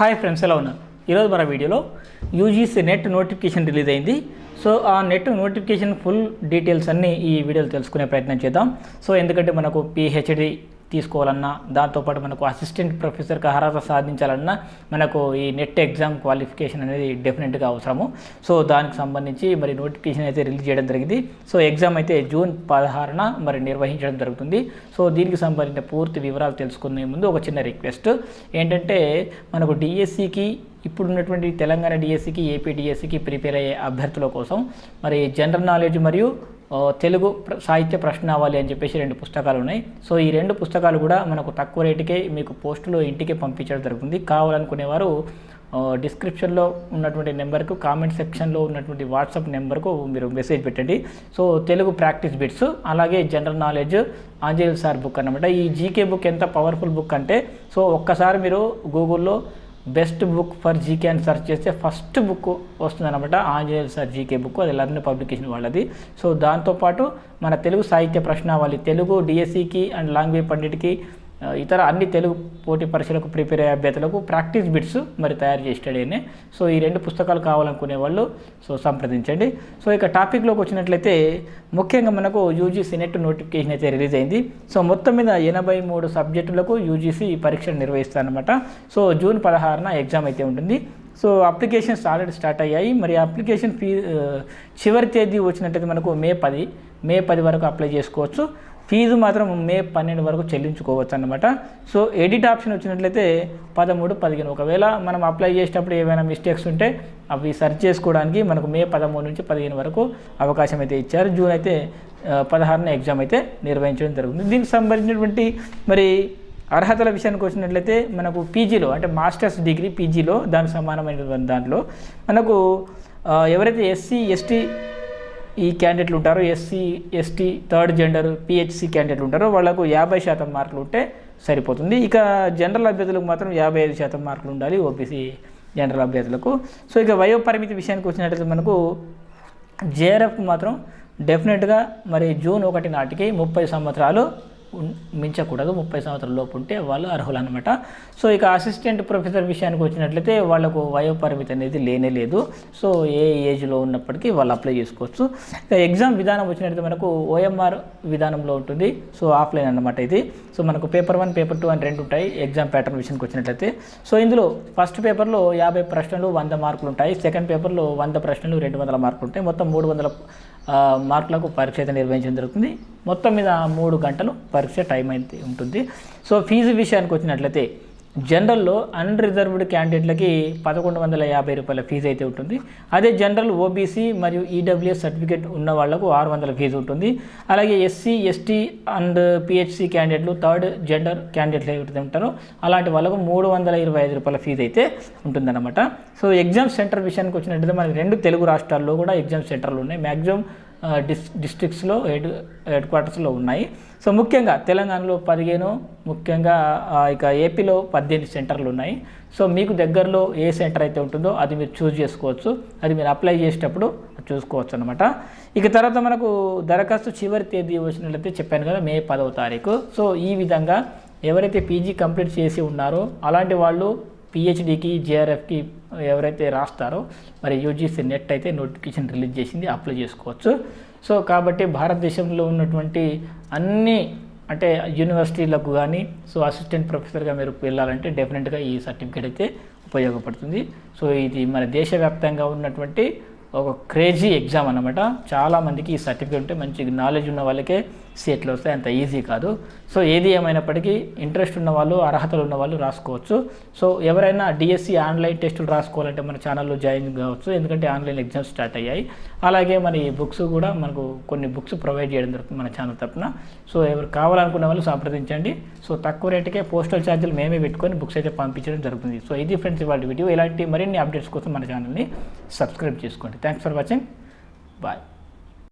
Hi friends ఎలా ఉన్నారు? ఈరోజు మన వీడియోలో యూజీసీ నెట్ నోటిఫికేషన్ రిలీజ్ అయింది. సో ఆ నెట్ నోటిఫికేషన్ ఫుల్ డీటెయిల్స్ అన్నీ ఈ వీడియోలో తెలుసుకునే ప్రయత్నం చేద్దాం. సో ఎందుకంటే మనకు పిహెచ్డి తీసుకోవాలన్నా దాంతోపాటు మనకు అసిస్టెంట్ ప్రొఫెసర్కి అర్హత సాధించాలన్నా మనకు ఈ నెట్ ఎగ్జామ్ క్వాలిఫికేషన్ అనేది డెఫినెట్గా అవసరము. సో దానికి సంబంధించి మరి నోటిఫికేషన్ అయితే రిలీజ్ చేయడం జరిగింది. సో ఎగ్జామ్ అయితే జూన్ పదహారున మరి నిర్వహించడం జరుగుతుంది. సో దీనికి సంబంధించిన పూర్తి వివరాలు తెలుసుకునే ముందు ఒక చిన్న రిక్వెస్ట్ ఏంటంటే మనకు డిఎస్సికి ఇప్పుడు ఉన్నటువంటి తెలంగాణ డిఎస్సికి ఏపీ డిఎస్సికి ప్రిపేర్ అయ్యే అభ్యర్థుల కోసం మరి జనరల్ నాలెడ్జ్ మరియు తెలుగు ప్ర- సాహిత్య ప్రశ్నావళి అని చెప్పేసి రెండు పుస్తకాలు ఉన్నాయి. సో ఈ రెండు పుస్తకాలు కూడా మనకు తక్కువ రేటుకే మీకు పోస్టులో ఇంటికే పంపించడం జరుగుతుంది. కావాలనుకునేవారు వారు డిస్క్రిప్షన్లో ఉన్నటువంటి నెంబర్కు కామెంట్ సెక్షన్లో ఉన్నటువంటి వాట్సాప్ నెంబర్కు మీరు మెసేజ్ పెట్టండి. సో తెలుగు ప్రాక్టీస్ బిట్స్ అలాగే general knowledge Anjaneyulu sir book అన్నమాట. ఈ జీకే బుక్ ఎంత పవర్ఫుల్ బుక్ అంటే సో ఒక్కసారి మీరు గూగుల్లో బెస్ట్ బుక్ ఫర్ జీకే అని సెర్చ్ చేస్తే ఫస్ట్ బుక్ వస్తుందన్నమాట. Anjaneya sir GK book. అది లర్న్ పబ్లికేషన్ వాళ్ళది. సో దాంతోపాటు మన తెలుగు సాహిత్య ప్రశ్నావళి తెలుగు డిఎస్సికి అండ్ లాంగ్వేజ్ పండిట్కి ఇతర అన్ని తెలుగు పోటీ పరీక్షలకు ప్రిపేర్ అయ్యే అభ్యర్థులకు ప్రాక్టీస్ బిట్స్ మరి తయారు చేస్తాడేనే సో ఈ రెండు పుస్తకాలు కావాలనుకునే వాళ్ళు సో సంప్రదించండి. సో ఇక టాపిక్లోకి వచ్చినట్లయితే ముఖ్యంగా మనకు యూజీసీ నెట్ నోటిఫికేషన్ అయితే రిలీజ్ అయింది. సో మొత్తం మీద ఎనభై మూడు సబ్జెక్టులకు యూజీసీ పరీక్షలు నిర్వహిస్తారనమాట సో జూన్ పదహారున ఎగ్జామ్ అయితే ఉంటుంది. సో అప్లికేషన్స్ ఆల్రెడీ స్టార్ట్ అయ్యాయి. మరి అప్లికేషన్ ఫీ చివరి తేదీ వచ్చినట్టయితే మనకు మే పది మే పది వరకు అప్లై చేసుకోవచ్చు. ఫీజు మాత్రం మే పన్నెండు వరకు చెల్లించుకోవచ్చు అనమాట సో ఎడిట్ ఆప్షన్ వచ్చినట్లయితే పదమూడు పదిహేను. ఒకవేళ మనం అప్లై చేసేటప్పుడు ఏమైనా మిస్టేక్స్ ఉంటే అవి సర్చ్ చేసుకోవడానికి మనకు మే పదమూడు నుంచి పదిహేను వరకు అవకాశం అయితే ఇచ్చారు. జూన్ అయితే పదహారున ఎగ్జామ్ అయితే నిర్వహించడం జరుగుతుంది. దీనికి సంబంధించినటువంటి మరి అర్హతల విషయానికి వచ్చినట్లయితే మనకు పీజీలో అంటే మాస్టర్స్ డిగ్రీ పీజీలో దానికి సమానమైనటువంటి దాంట్లో మనకు ఎవరైతే ఎస్సీ ఎస్టీ ఈ క్యాండిడేట్లు ఉంటారో SC ST third gender PHC క్యాండిడేట్లు ఉంటారో. వాళ్ళకు యాభై శాతం మార్కులు ఉంటే సరిపోతుంది. ఇక జనరల్ అభ్యర్థులకు మాత్రం యాభై ఐదు శాతం మార్కులు ఉండాలి ఓబీసీ జనరల్ అభ్యర్థులకు. సో ఇక వయో పరిమితి విషయానికి వచ్చినట్లయితే మనకు జేఆర్ఎఫ్ మాత్రం డెఫినెట్గా మరి జూన్ ఒకటి నాటికి ముప్పై సంవత్సరాలు మించకూడదు. ముప్పై సంవత్సరాల లోపు ఉంటే వాళ్ళు అర్హులు అనమాట సో ఇక అసిస్టెంట్ ప్రొఫెసర్ విషయానికి వచ్చినట్లయితే వాళ్ళకు వయోపరిమితి అనేది లేనే లేదు. సో ఏ ఏజ్లో ఉన్నప్పటికీ వాళ్ళు అప్లై చేసుకోవచ్చు. ఎగ్జామ్ విధానం వచ్చినట్లయితే మనకు ఓఎంఆర్ విధానంలో ఉంటుంది. సో ఆఫ్లైన్ అన్నమాట ఇది. సో మనకు పేపర్ వన్ పేపర్ టూ అని రెండు ఉంటాయి ఎగ్జామ్ ప్యాటర్న్ విషయానికి వచ్చినట్లయితే. సో ఇందులో ఫస్ట్ పేపర్లో యాభై ప్రశ్నలు వంద మార్కులు ఉంటాయి. సెకండ్ పేపర్లో వంద ప్రశ్నలు రెండు వందల మార్కులు ఉంటాయి. మొత్తం మూడు వందల మార్కులకు పరీక్ష అయితే నిర్వహించడం జరుగుతుంది. మొత్తం మీద మూడు గంటలు పరీక్ష టైం అయితే ఉంటుంది. సో ఫీజు విషయానికి వచ్చినట్లయితే జనరల్లో అన్రిజర్వ్డ్ క్యాండిడేట్లకి పదకొండు వందల యాభై రూపాయల ఫీజు అయితే ఉంటుంది. అదే జనరల్ ఓబీసీ మరియు ఈడబ్ల్యూఎస్ సర్టిఫికేట్ ఉన్న వాళ్ళకు ఆరు వందల ఫీజు ఉంటుంది. అలాగే ఎస్సీ ఎస్టీ అండ్ పిహెచ్సి క్యాండిడేట్లు థర్డ్ జెండర్ క్యాండిడేట్లు ఎవరైతే ఉంటారో. అలాంటి వాళ్ళకు మూడు వందల ఇరవై ఐదు రూపాయల ఫీజు అయితే ఉంటుందన్నమాట. సో ఎగ్జామ్ సెంటర్ విషయానికి వచ్చినట్టయితే మనకి రెండు తెలుగు రాష్ట్రాల్లో కూడా ఎగ్జామ్ సెంటర్లు ఉన్నాయి. మ్యాక్సిమం డిస్ డిస్ట్రిక్ట్స్లో హెడ్ హెడ్ క్వార్టర్స్లో ఉన్నాయి. సో ముఖ్యంగా తెలంగాణలో పదిహేను ముఖ్యంగా ఇక ఏపీలో పద్దెనిమిది సెంటర్లు ఉన్నాయి. సో మీకు దగ్గరలో ఏ సెంటర్ అయితే ఉంటుందో అది మీరు చూస్ చేసుకోవచ్చు. అది మీరు అప్లై చేసేటప్పుడు చూసుకోవచ్చు అనమాట ఇక తర్వాత మనకు దరఖాస్తు చివరి తేదీ వచ్చినట్లయితే చెప్పాను కదా మే పదవ తారీఖు. సో ఈ విధంగా ఎవరైతే పీజీ కంప్లీట్ చేసి ఉన్నారో అలాంటి వాళ్ళు పిహెచ్డికి జేఆర్ఎఫ్కి ఎవరైతే రాస్తారో మరి యూజీసీ నెట్ అయితే నోటిఫికేషన్ రిలీజ్ చేసింది అప్లై చేసుకోవచ్చు. సో కాబట్టి భారతదేశంలో ఉన్నటువంటి అన్ని అంటే యూనివర్సిటీలకు కానీ సో అసిస్టెంట్ ప్రొఫెసర్గా మీరు వెళ్ళాలంటే డెఫినెట్గా ఈ సర్టిఫికేట్ అయితే ఉపయోగపడుతుంది. సో ఇది మన దేశవ్యాప్తంగా ఉన్నటువంటి ఒక క్రేజీ ఎగ్జామ్ అనమాట చాలామందికి ఈ సర్టిఫికేట్ ఉంటే మంచి నాలెడ్జ్ ఉన్న వాళ్ళకే సీట్లు వస్తాయి అంత ఈజీ కాదు. సో ఏది ఏమైనప్పటికీ ఇంట్రెస్ట్ ఉన్నవాళ్ళు అర్హతలు ఉన్నవాళ్ళు రాసుకోవచ్చు. సో ఎవరైనా డిఎస్సి ఆన్లైన్ టెస్టులు రాసుకోవాలంటే మన ఛానల్లో జాయిన్ కావచ్చు. ఎందుకంటే ఆన్లైన్ ఎగ్జామ్స్ స్టార్ట్ అయ్యాయి. అలాగే మన ఈ బుక్స్ కూడా మనకు కొన్ని బుక్స్ ప్రొవైడ్ చేయడం జరుగుతుంది మన ఛానల్ తప్పున సో ఎవరు కావాలనుకునే వాళ్ళు సంప్రదించండి. సో తక్కువ రేటుకే పోస్టల్ ఛార్జీలు మేమే పెట్టుకొని బుక్స్ అయితే పంపించడం జరుగుతుంది. సో ఇది ఫ్రెండ్స్ ఇవాళ వీడియో ఇలాంటి మరిన్ని అప్డేట్స్ కోసం మన ఛానల్ని సబ్స్క్రైబ్ చేసుకోండి. Thanks for watching bye